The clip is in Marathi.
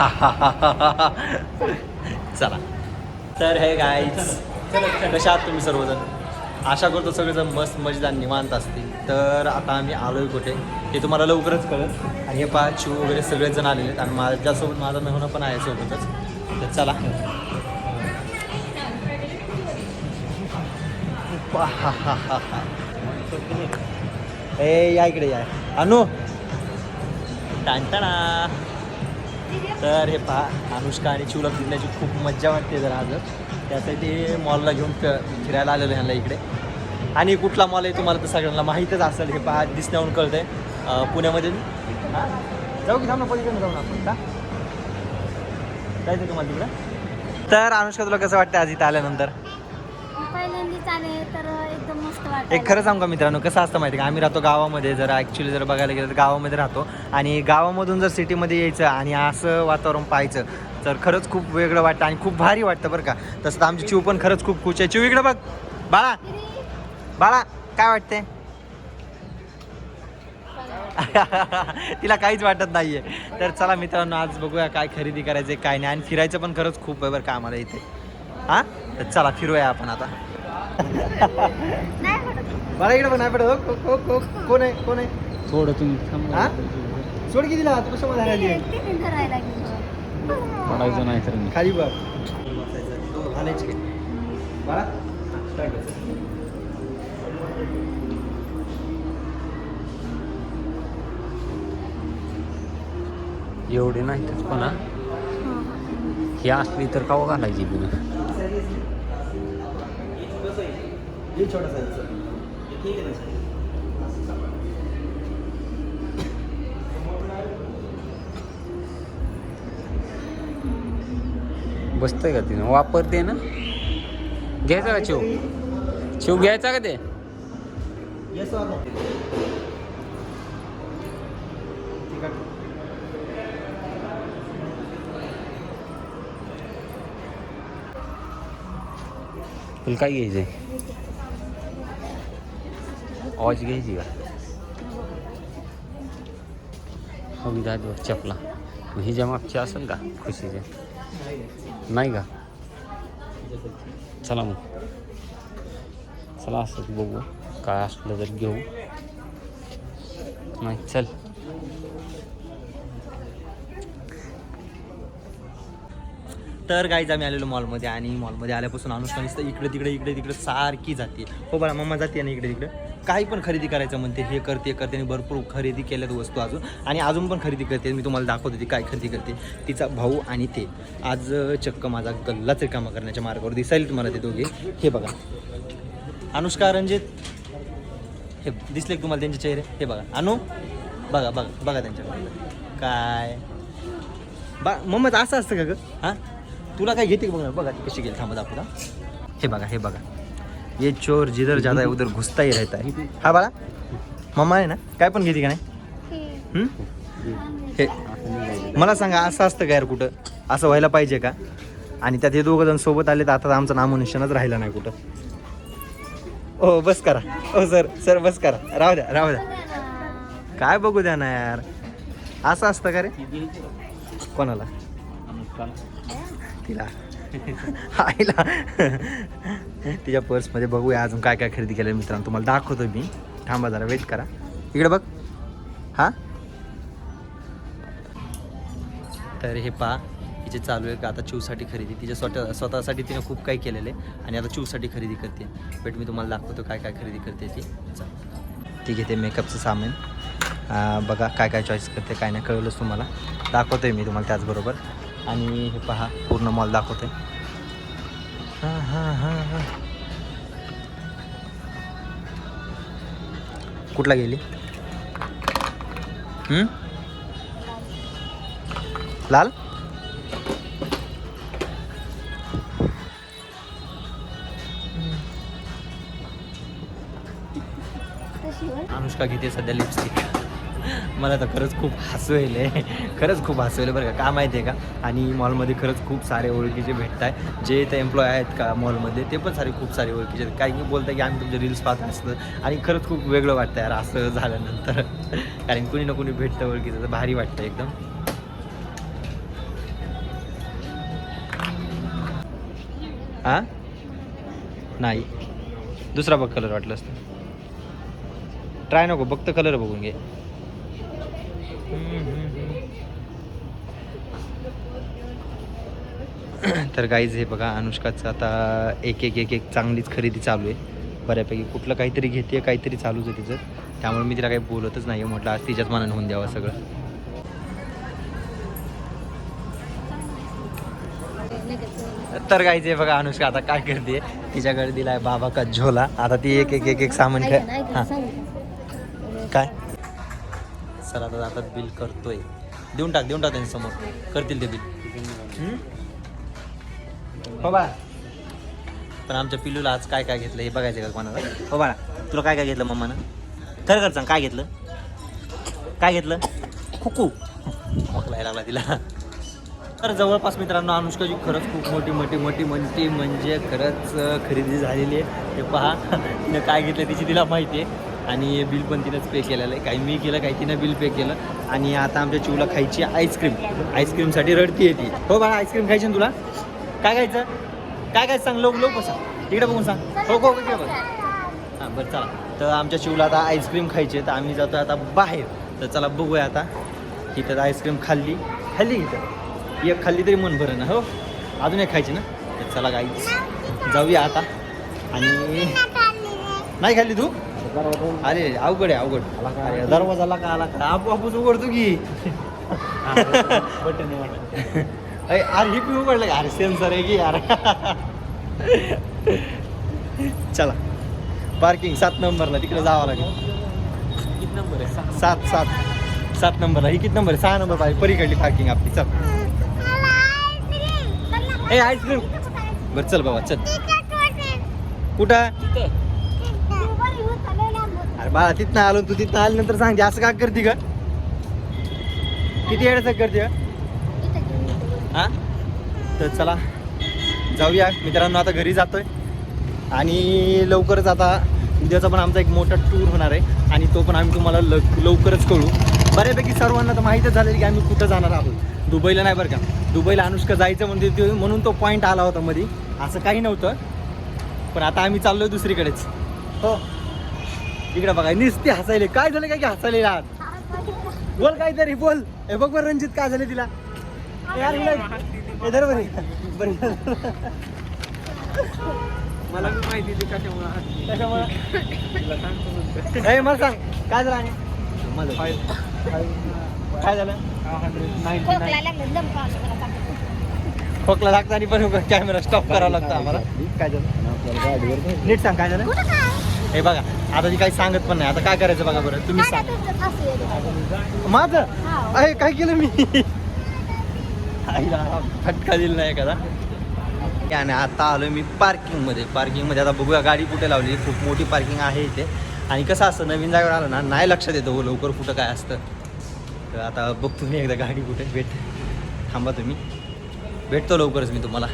चला. तर हे गाईज कशा आहात तुम्ही सर्वजण? आशा करतो सगळेजण मस्त मजेदार निवांत असतील. तर आता आम्ही आलोय कुठे? हे तुम्हाला लवकरच कळत आणि हे पहा चिव वगैरे सगळेजण आलेले आहेत आणि माझ्यासोबत माझा मेहना पण आहे सोबतच. तर चला. ए या इकडे या. अनु. टाणटाणा तर हे पहा अनुष्का आणि चिवला फिरण्याची खूप मज्जा वाटते जरा आज. त्यासाठी मॉलला घेऊन फिरायला आलेलो ह्यांना इकडे. आणि कुठला मॉल आहे तुम्हाला तर सगळ्यांना माहीतच असेल हे पहा दिसण्याहून कळतंय. आहे पुण्यामध्ये. हां? जाऊ की थांब ना पलीकडे जाऊ ना आपण का? जायचं तुम्हाला तिकडं. तर अनुष्का तुला कसं वाटतं आज इथं आल्यानंतर? पहिल्यांदाच आले तर एकदम मस्त वाटत एक खरं सांगू का मित्रांनो कसं असतं माहिती आहे का? आम्ही राहतो गावामध्ये जर ॲक्च्युली जर बघायला गेलं तर गावामध्ये राहतो. आणि गावामधून जर सिटीमध्ये यायचं आणि असं वातावरण पाहायचं तर खरंच खूप वेगळं वाटतं आणि खूप भारी वाटतं बरं का. तसं तर आमची चिव पण खरंच खूप खुश आहे. चिव इकडं बघ. बाळा. बाळा काय वाटते तिला काहीच वाटत नाहीये. तर चला मित्रांनो आज बघूया काय खरेदी करायचं काय नाही. आणि फिरायचं पण खरंच खूप आहे बरं का आम्हाला इथे. हां? तर चला फिरूया आपण आता. मला इकडे पण नाही पडत हो, को- को- को- कोण आहे कोण आहे? थोडं तुम्ही हा? सोड किती दिला तू कशा मध्ये आली टिफिन धरायला लागली पडायचं नाही तर मी खाली बघ. तू हालायची काय बाळा start कर. एवढे नाही तर पण हा. ही असली तर काव घालायची बिना? ये छोटा साईजचा. हे ठीक आहे ना size? बसतंय का तिनं वापरते ना घ्यायचा का चिव चिव घ्यायचा का ते. तुला काय घ्यायचंय ऑज घ्यायची का हवी दादवर चपला मग हिच्या मागची असेल का खुशीचे नाही का चला मग चला असंच बघू काय असलं तर घेऊ नाही चल तर गाईज आम्ही आलेलो मॉलमध्ये आणि मॉलमध्ये आल्यापासून अनुष्का नुसतं इकडे तिकडे इकडे तिकडे सारखी जाते. हो बघा मम्मा जाते ना इकडे तिकडे. काही पण खरेदी करायचं म्हणते हे करते करते आणि भरपूर खरेदी केल्यात वस्तू अजून. आणि अजून पण खरेदी करते मी तुम्हाला दाखवते ती काय खरेदी करते. तिचा भाऊ आणि ते. आज चक्क माझा गल्लाच रिकामा करण्याच्या मार्गावर दिसायला तुम्हाला ते दोघे. हे बघा. अनुष्का रणजित. हे दिसले तुम्हाला त्यांचे चेहरे? हे बघा. अनु? बघा बघा बघा त्यांच्याकडे. काय? बा मग असं असतं का ग? हां? तुला काय घेते बघा? बघा कशी गेली. थांबत आपला हे बघा हे बघा. ये चोर जिधर जाता है उधर घुसता ही रहता है। हा बाळा मम्मा आहे ना? काय पण घेते का नाही? हे मला सांगा असं असतं का यार कुठं? असं व्हायला पाहिजे का? आणि त्यात हे दोघं जण सोबत आले तर आता आमचं नामोनिशनच राहिलं नाही कुठं. ओ बस करा. ओ सर सर बस करा. राहू द्या राहू द्या. काय बघू द्या ना यार. असं असतं का रे? कोणाला? तिला. आईला. तिच्या पर्समध्ये बघूया अजून काय काय खरेदी केलं मित्रांनो. तुम्हाला दाखवतो मी. थांबा जरा वेट करा. इकडे बघ. हां? तर हे पहा तिचे चालू आहे. का आता चिवसाठी खरेदी. तिच्या स्वतः स्वतःसाठी तिने खूप काही केलेलं आहे. आणि आता चिवसाठी खरेदी करते. बट मी तुम्हाला दाखवतो काय काय खरेदी करते ती. ती घेते मेकअपचं सामान. बघा काय काय चॉईस करते काय नाही कळवलंच तुम्हाला. दाखवतोय मी तुम्हाला त्याचबरोबर. आणि हे पहा पूर्ण मॉल दाखवते हां हां हां हां. कुठला गेली? लाल? अनुष्का घेते सध्या लिपस्टिक मला तर खरंच खूप हसू आहे खरंच खूप हसू येईल बरं का. का माहिती आहे का? आणि मॉलमध्ये खरंच खूप सारे ओळखीचे भेटत आहे जे ते एम्प्लॉय आहेत का मॉलमध्ये ते पण सारे खूप सारे ओळखीचे आहेत. काही की बोलतात की आम्ही तुमचे रील्स पाहत असतं आणि खरंच खूप वेगळं वाटतं यार असं झाल्यानंतर. कारण कुणी ना कुणी भेटतं ओळखीचं. तर भारी वाटतं एकदम. हा नाही. दुसरा बघ कलर वाटलं असतं. ट्राय नको. फक्त कलर बघून घे. तर गाईज हे बघा अनुष्काचं आता एक एक एक एक चांगलीच खरेदी चालू आहे. बऱ्यापैकी कुठलं काहीतरी घेते काहीतरी चालूच आहे तिचं. त्यामुळे मी तिला काही बोलतच नाही म्हटलं आज तिच्याच मनानं होऊन द्यावं सगळं. तर गाईज हे बघा अनुष्का आता काय करते तिच्याकडे दिलाय बाबा का झोला. आता ती एक एक एक एक सामान काय हां. काय? सर आता आता बिल करतोय. देऊन टाक देऊन टाक त्यांच्यासमोर करतील ते बिल हो बा पण आमच्या पिल्लूला आज काय काय घेतलं हे बघायचं का कोणाला? हो बाळा तुला काय काय घेतलं मम्मानं? खरं कर सांग काय घेतलं? काय घेतलं? खुकू मकलाय लागला तिला. तर जवळपास मित्रांनो अनुष्काची खरंच खूप मोठी मोठी मोठी मोठी म्हणजे खरंच खरेदी झालेली आहे. हे पहा तिनं काय घेतलं तिची तिला माहिती आहे. आणि बिल पण तिनंच पे केलेलं आहे. काही मी केलं काही तिनं बिल पे केलं. आणि आता आमच्या चिवला खायची आईस्क्रीम आईस्क्रीमसाठी रडती येते हो बाळा आईस्क्रीम खायची ना तुला? काय खायचं? काय काय सांग? लोक लोक सांग. तिकडे बघून सांग. हो हो इकडे बघ. हां बरं चला. तर आमच्या चिवला आता आईस्क्रीम खायची आहे. तर आम्ही जातो आता बाहेर. तर चला बघूया आता. इथं आईस्क्रीम खाल्ली. खाल्ली इथं. एक खाल्ली तरी मन भरण ना हो? अजून एक खायची ना? तर चला गाई जाऊया आता. आणि नाही खाल्ली तू? अरे अवघड आहे अवघड. अरे दरवाजाला का? आला का? आपोआपच उघडतो की. अरे अरे ही पण उघडलं का? अरे सेन्सर आहे की यार चला. पार्किंग सात नंबरला तिकडे जावं लागेल. किती नंबर आहे? सात सात. सात नंबरला ही किती नंबर आहे? सहा नंबर पाहिजे पलीकडली पार्किंग आपली. चल. ए आईस्क्रीम. बरं चल बाबा चल. कुठं? अरे बाळा तिथनं आलो तू तिथनं आल्यानंतर सांगते असं का करते का किती वेळेस करते हा? तर चला जाऊया. मित्रांनो आता घरी जातोय. आणि लवकरच आता उद्याचा पण आमचा एक मोठा टूर होणार आहे. आणि तो पण आम्ही तुम्हाला ल लवकरच कळू. बऱ्यापैकी सर्वांना तर माहीतच झालेलं की आम्ही कुठं जाणार आहोत. दुबईला नाही बरं का? दुबईला अनुष्का जायचं म्हणजे म्हणून तो पॉईंट आला होता मध्ये असं काही नव्हतं. पण आता आम्ही चाललोय दुसरीकडेच. हो. इकडे बघा निस्ते हसायले. काय झालं काय की हसायले आहात बोल काहीतरी बोल. हे बघ बरं रणजित काय झालं तिला. यार हिला- हे धर बरी. बरी. मला मी माहिती ती कशामुळे मला सांग. काय झालं आणि? माझं काय झालं? खोकला लागतं आणि पण कॅमेरा स्टॉप करावा लागतो आम्हाला. काय झालं? नीट सांग काय झालं? हे बघा आता ती काही सांगत पण नाही. आता काय करायचं बघा बरं तुम्ही सांग. माझं? अरे काय केलं मी? फटका दिला नाही एखादा. आणि आता आलो मी पार्किंगमध्ये. पार्किंगमध्ये आता बघूया गाडी कुठे लावली. खूप मोठी पार्किंग आहे इथे. आणि कसं असतं नवीन जागेवर आलं ना नाही लक्षात येतं हो लवकर कुठं काय असतं. तर आता बघतो मी एकदा गाडी कुठे भेट. थांबा तुम्ही. भेटतो लवकरच मी तुम्हाला.